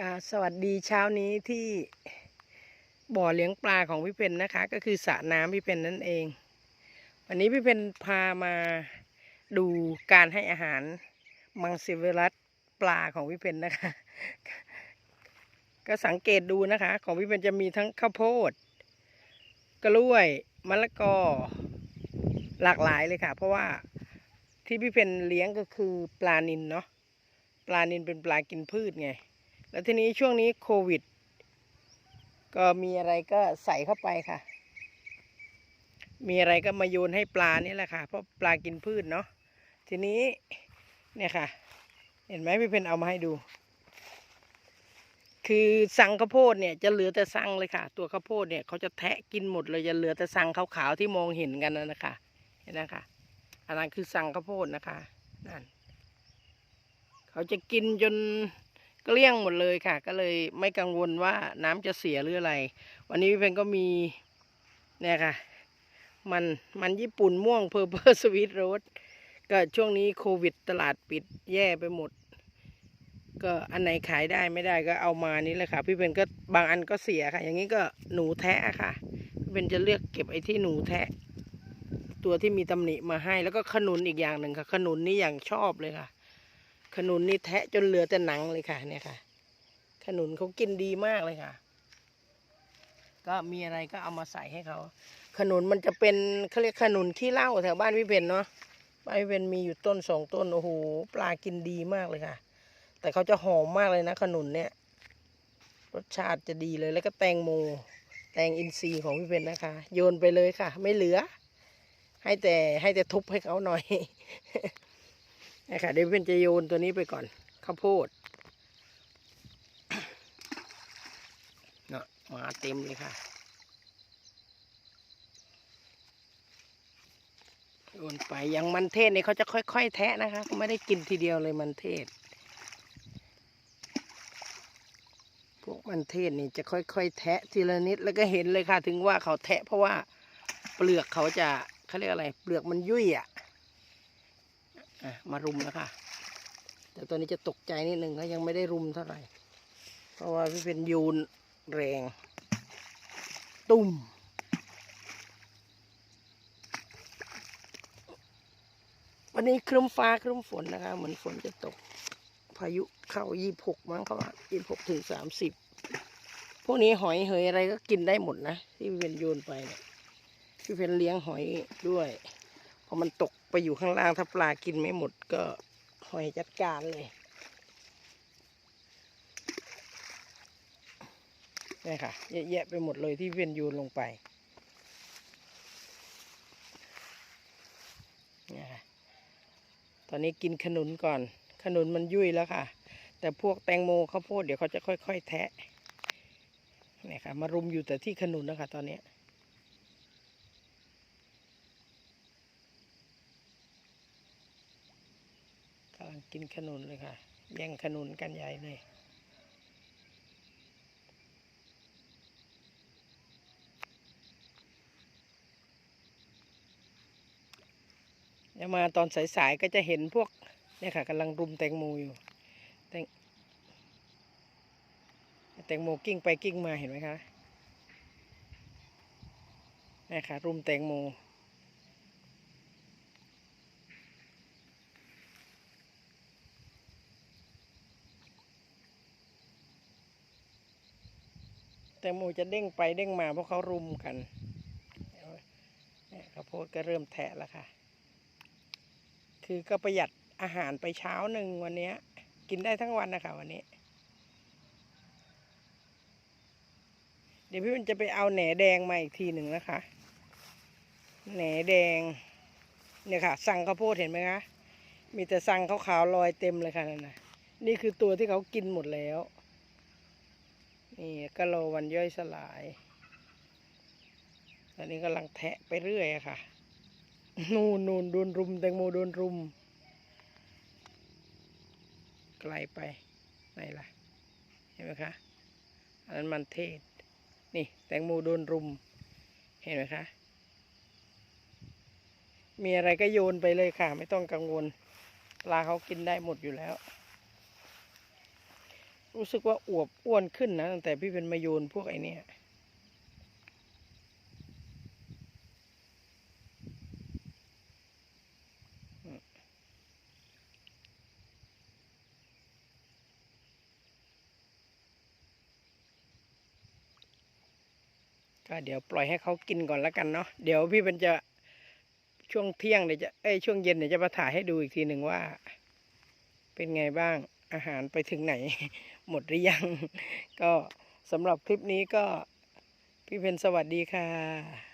ค่ะสวัสดีเช้านี้ที่บ่อเลี้ยงปลาของพี่เพนนะคะ ก็คือสระน้ำพี่เพนนั่นเอง วันนี้พี่เพนพามาดูการให้อาหารมังสวิรัตปลาของพี่เพนนะคะ ก็สังเกตดูนะคะ ของพี่เพนจะมีทั้งข้าวโพด กล้วยมะละกอหลากหลายเลยค่ะ เพราะว่าที่พี่เพนเลี้ยงก็คือปลานินเนาะปลานินเป็นปลากินพืชไง แล้วทีนี้ช่วงนี้โควิด ก็มีอะไรก็ใส่เข้าไปค่ะ มีอะไรก็มาโยนให้ปลานี่แหละค่ะ เพราะปลากินพืชเนาะ ทีนี้เนี่ยค่ะ เห็นไหมพี่เพนเอามาให้ดู คือสังข้าวโพดเนี่ยจะเหลือแต่สังเลยค่ะ ตัวข้าวโพดเนี่ยเขาจะแทะกินหมดเลยจะเหลือแต่สังขาวๆที่มองเห็นกันนะนะคะเห็นนะคะอันนั้นคือสังข้าวโพดนะคะนั่นเขาจะกินจน เกลี้ยงหมดเลยค่ะ ก็เลยไม่กังวลว่าน้ำจะเสียหรืออะไร วันนี้พี่เพนก็มีเนี่ยค่ะ มันมันญี่ปุ่นม่วงเพอร์เพอร์สวีทโรสก็ช่วงนี้โควิดตลาดปิดแย่ไปหมด ก็อันไหนขายได้ไม่ได้ก็เอามานี่แหละค่ะ พี่เพนก็บางอันก็เสียค่ะ อย่างนี้ก็หนูแทะค่ะ พี่เพนจะเลือกเก็บไอ้ที่หนูแทะ ตัวที่มีตำหนิมาให้แล้วก็ขนุนอีกอย่างหนึ่งค่ะ ขนุนนี่อย่างชอบเลยค่ะ ขนุนนี่แทะจนเหลือแต่หนังเลยค่ะ เนี่ยค่ะ ขนุนเขากินดีมากเลยค่ะ ก็มีอะไรก็เอามาใส่ให้เขา ขนุนมันจะเป็นเขาเรียกขนุนขี้เหล้าแถวบ้านพี่เพนเนาะ บ้านพี่เพนมีอยู่ต้นสองต้นโอ้โหปลากินดีมากเลยค่ะ แต่เขาจะหอมมากเลยนะ ขนุนเนี่ย รสชาติจะดีเลยแล้วก็แตงโม แตงอินทรีย์ของพี่เพนนะคะ โยนไปเลยค่ะ ไม่เหลือ ให้แต่ให้แต่ทุบให้เขาหน่อย นะคะเดี๋ยวเพื่อนจะโยนตัวนี้ไปก่อน ข้าวโพดเนาะมาเต็มเลยค่ะโยนไปอย่างมันเทศเนี่ยเขาจะค่อย ๆ แทะนะคะเขาไม่ได้กินทีเดียวเลยมันเทศ พวกมันเทศนี่จะค่อย ๆ แทะทีละนิดแล้วก็เห็นเลยค่ะ ถึงว่าเขาแทะเพราะว่าเปลือกเขาจะเขาเรียกอะไร เปลือกมันยุ่ยอะ อะมารุมแล้วค่ะ แต่ตัวนี้จะตกใจนิดหนึ่งก็ยังไม่ได้รุมเท่าไหร่ เพราะว่าพี่เป็นยูนแรง ตุ่มวันนี้ครึ้มฟ้าครึ้มฝนนะคะ เหมือนฝนจะตก พายุเข้ายี่หกมั้งเขาว่ายี่หกถึงสามสิบพวกนี้หอยเหยอะไรก็กินได้หมดนะ ที่พี่เป็นโยนไปเนี่ยพี่เป็นเลี้ยงหอยด้วย อมันตกไปอยู่ข้างล่างถ้าปลากินไม่หมดก็หอยจัดการเลยนี่ค่ะเยอะแยะไปหมดเลยที่เวียนยูนลงไปนี่ค่ะตอนนี้กินขนุนก่อน ขนุนมันยุ่ยแล้วค่ะ แต่พวกแตงโมข้าวโพดเดี๋ยวเขาจะค่อย ๆ แทะนี่ค่ะ มารุมอยู่แต่ที่ขนุนนะคะตอนนี้างกินขนุนเลยค่ะ แย่งขนุนกันใหญ่เลย เดี๋ยวมาตอนสายๆก็จะเห็นพวกเนี่ยค่ะกำลังรุมแตงโมอยู่ แตงแตงโมกิ้งไปกิ้งมาเห็นไหมคะนี่ค่ะรุมแตงโม แตงโมจะเด้งไปเด้งมาเพราะเขารุมกันข้าวโพดก็เริ่มแทะแล้วค่ะ คือก็ประหยัดอาหารไปเช้าหนึ่งวันนี้ กินได้ทั้งวันนะคะวันนี้ เดี๋ยวพี่มันจะไปเอาแหนแดงมาอีกทีหนึ่งนะคะ แหนแดง เนี่ยค่ะ สั่งข้าวโพดเห็นไหมคะ มีแต่สั่งขาวๆลอยเต็มเลยค่ะนั่นนะนี่คือตัวที่เขากินหมดแล้ว นี่ก็รอวันย่อยสลาย ตอนนี้กำลังแทะไปเรื่อยค่ะ นูนนูนโดนรุมแตงโมโดนรุม ไกลไปไหนล่ะ เห็นไหมคะ อันนั้นมันเทศ นี่แตงโมโดนรุม เห็นไหมคะ มีอะไรก็โยนไปเลยค่ะ ไม่ต้องกังวล ปลาเขากินได้หมดอยู่แล้ว รู้สึกว่าอวบอ้วนขึ้นนะตั้งแต่พี่เป็นมาโยนพวกไอเนี้ยก็เดี๋ยวปล่อยให้เขากินก่อนแล้วกันเนาะเดี๋ยวพี่เป็นจะช่วงเที่ยงเดี๋ยวจะเอ้ยช่วงเย็นเดี๋ยวจะมาถ่ายให้ดูอีกทีหนึ่งว่า เป็นไงบ้าง อาหารไปถึงไหน หมดหรือยัง ก็สำหรับคลิปนี้ก็พี่เพนสวัสดีค่ะ